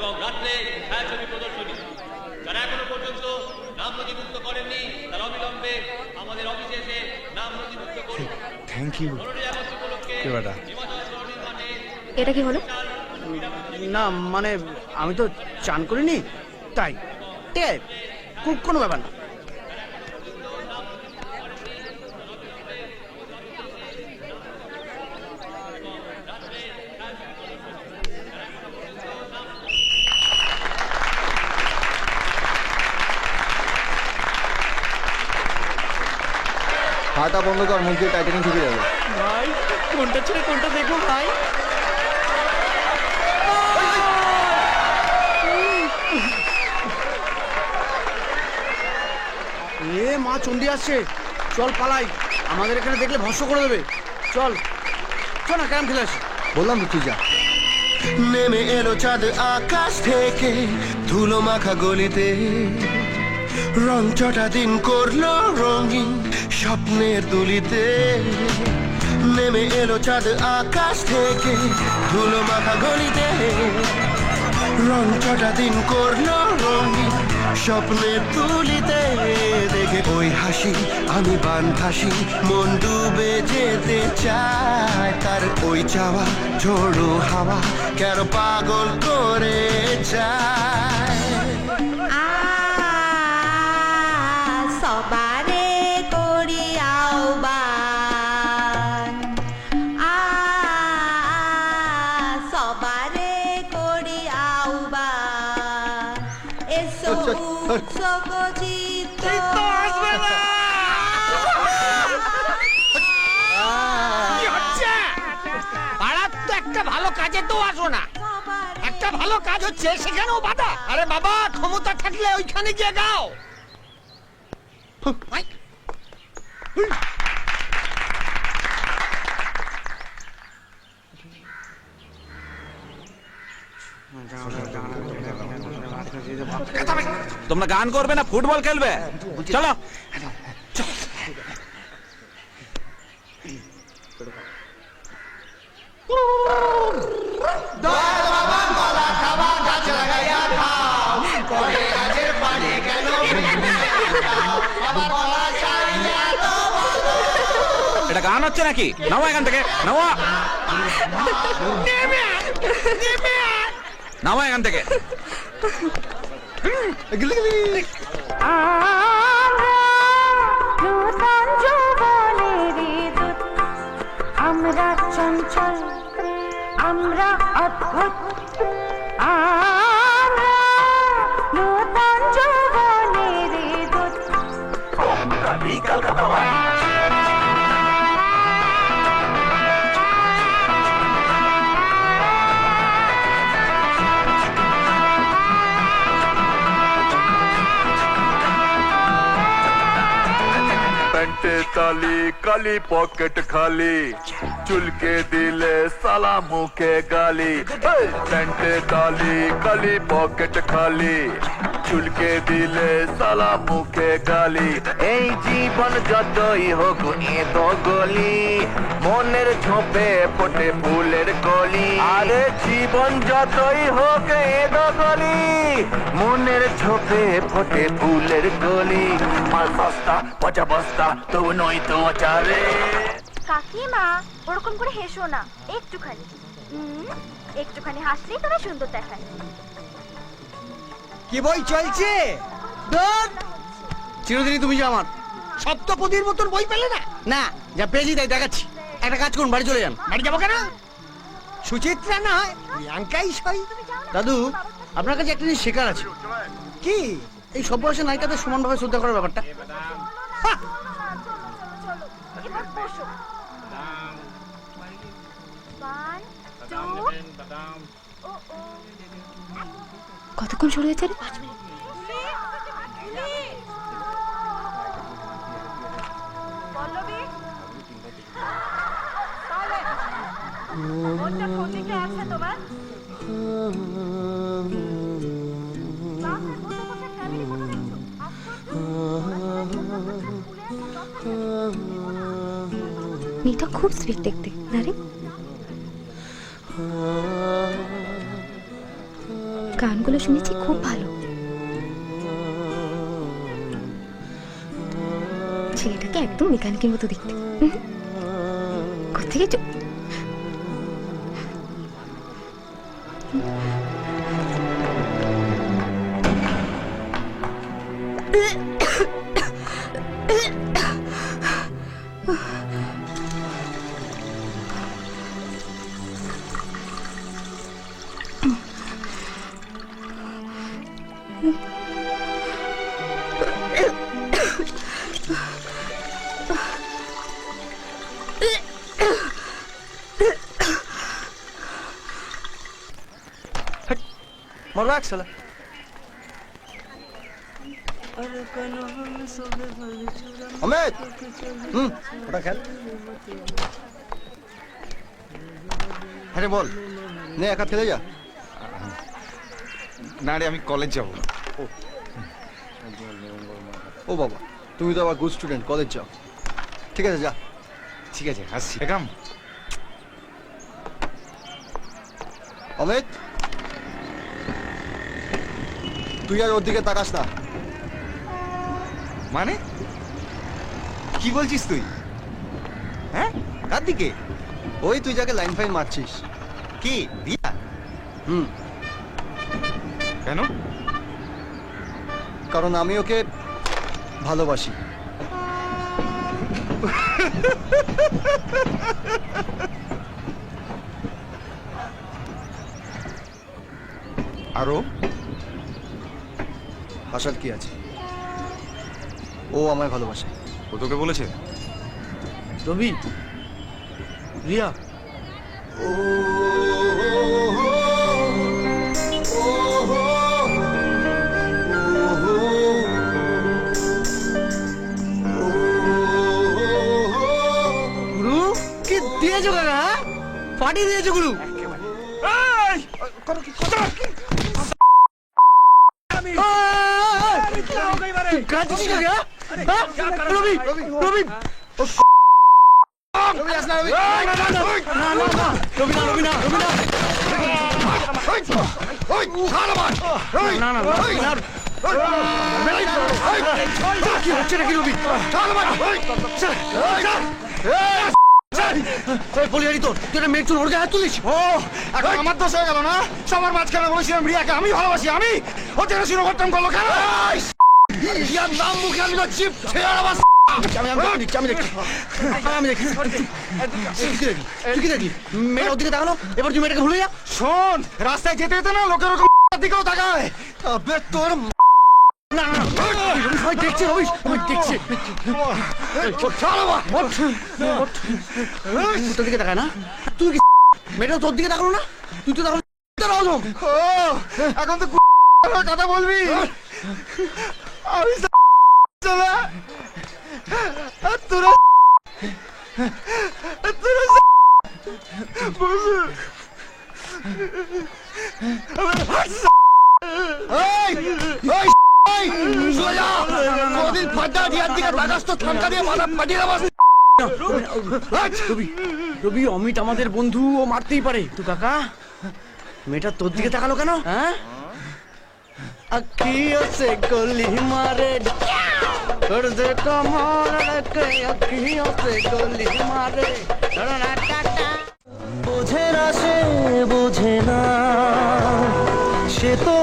এবং রাত্রে ছায়াছবি প্রদর্শনী। যারা এখনও পর্যন্ত নাম নথিভুক্ত করেননি তারা অবিলম্বে আমাদের অফিসে এসে নাম নথিভুক্ত করুন। থ্যাংক ইউ নির্মাণে এটা কি হলো? না মানে আমি তো চান করিনি তাই। ঠিক আছে কোনো ব্যাপার না। হাতা বন্ধ কর মুখ দিয়ে টাইটানিক ঢুকে যাবে। ভাই কোনটা ছেড়ে কোনটা দেখো ভাই? এ মা চন্ডী আসছে। চল পালাই। আমাদের এখানে দেখলে ভস্য করে দেবে। চল। চল না ক্যারাম খেলে আসি। বললাম তো তুই যা। নেমে এলো চাঁদ আকাশ থেকে ধুলো মাখা গলিতে। রং চটা দিন করল রঙিন। স্বপ্নের তুলিতে নেমে এলো চাঁদ আকাশ থেকে, ধুলো মাখা গলিতে। রং চটা দিন করল রঙিন স্বপ্নের তুলিতে। দেখে ওই হাসি, আমি বানভাসি মন ডুবে যেতে চায়। তার ওই চাওয়া, ঝোড়ো হাওয়া কেন পাগল করে যায় সবারে করি আহ্বান এসো উৎসব চিত্ত হচ্ছে? পাড়ার তো একটা ভালো কাজে তো আসো না। একটা ভালো কাজ হচ্ছে সেখানেও বাধা। আরে বাবা ক্ষমতা থাকলে ওইখানে গিয়ে গাও। তোমরা গান করবে না ফুটবল খেলবে চলো এটা গান হচ্ছে নাকি নাও এখান থেকে নাও নাও এখান থেকে নূতন যৌবনেরই দূত। আমরা চঞ্চল আমরা অদ্ভুত আমরা প্যান্টে তালি কালি পকেট খালি চুলকে দিলে সালা মুখে গালি এই, প্যান্টে তালি কালি পকেট খালি চুলকে দিলে সালা মুখে গালি। এই জীবন যতই হোক এ তো গলি। মনের ঝোপে ফোটে ফুলের কলি। আরে জীবন যতই হোক এ তো গলি। মনের ঝোপে ফোটে ফুলের কলি। মাল বস্তা পচা বস্তা, তো নই তো চারে কাকিমা, ওরকম করে হেসো না, একটুখানি। একটুখানি হাসলেই তোমার সুন্দর দেখায়। কি বই চলছে! চিরদিনই তুমি যে আমার। সপ্তপদীর মতন বই পেলে না? না যা পেয়েছি তাই দেখাচ্ছি। একটা কাজ করুন বাড়ি চলে যান। বাড়ি যাব কেন? সুচিত্রা না হয় প্রিয়াঙ্কাই সই। দাদু আপনার কাছে একটা জিনিস শেখার আছে। কি? এই সব বয়সে নায়িকাদের সমানভাবে শ্রদ্ধা করার ব্যাপারটা। হা! কতক্ষণ শুরু হয়েছে রে। মেয়েটা খুব সুইট দেখতে না রে গানগুলো শুনেছি খুব ভালো। ছেলেটাকে একদম মেকানিকের মতো দেখতে। কোথেকে চ- মারো এক সালা অমিত হুম ওটা খেল হ্যাঁ রে বল নে একা খেলে যা না রে আমি কলেজ যাব। ও বাবা তুমি তো আবার গুড স্টুডেন্ট কলেজ যাও। ঠিক আছে যা। ঠিক আছে আসছি। একাম অমিত তুই আর ওর দিকে তাকাস না। মানে? কি বলছিস তুই? হ্যাঁ? কার দিকে? ওই তুই যাকে লাইন ফাইন মারছিস। কি? দিয়া? হুম। কেন? কারণ আমি ওকে ভালোবাসি। আরও? আসার কি আছে? ও আমায় ভালোবাসে। ও তোকে বলেছে? রবি রিয়া। গুরু দিয়েছ কাকা পার্টি দিয়েছ গুরু হ্যাঁ? না না না কি হচ্ছে নাকি রবি আমার দোষ হয়ে গেল না? সবার মাঝখানে বলেছিলাম রিয়াকে আমি ভালোবাসি আমি? ও শুরু করতাম করল কেন? রিয়ার নাম মুখে আমি চিপ শোন রাস্তায় যেতে যেতে না লোকের দিকেও তাকায়। তোর না। না দেখছি রবিশ আমি দেখছে তোর দিকে তাকায় না তুই কি মেয়েটা তোর দিকে তাকালো না তুই তো তাকালো এখন তো কথা বলবি আমি তোরা এই এই এই সোজা কোনদিন ফাটা দিয়ার দিকে তাকাস তো ঠান্ডা দিয়ে মাথা ফাটিয়ে দেবো রবি রবি অমিত আমাদের বন্ধু ও মারতেই পারে তুই কাকা মেয়েটা তোর দিকে তাকালো কেন হ্যাঁ अखियों से गोली मारे दर्द कमर के अखियों से गोली मारे বোঝে না সে বোঝে না সে তো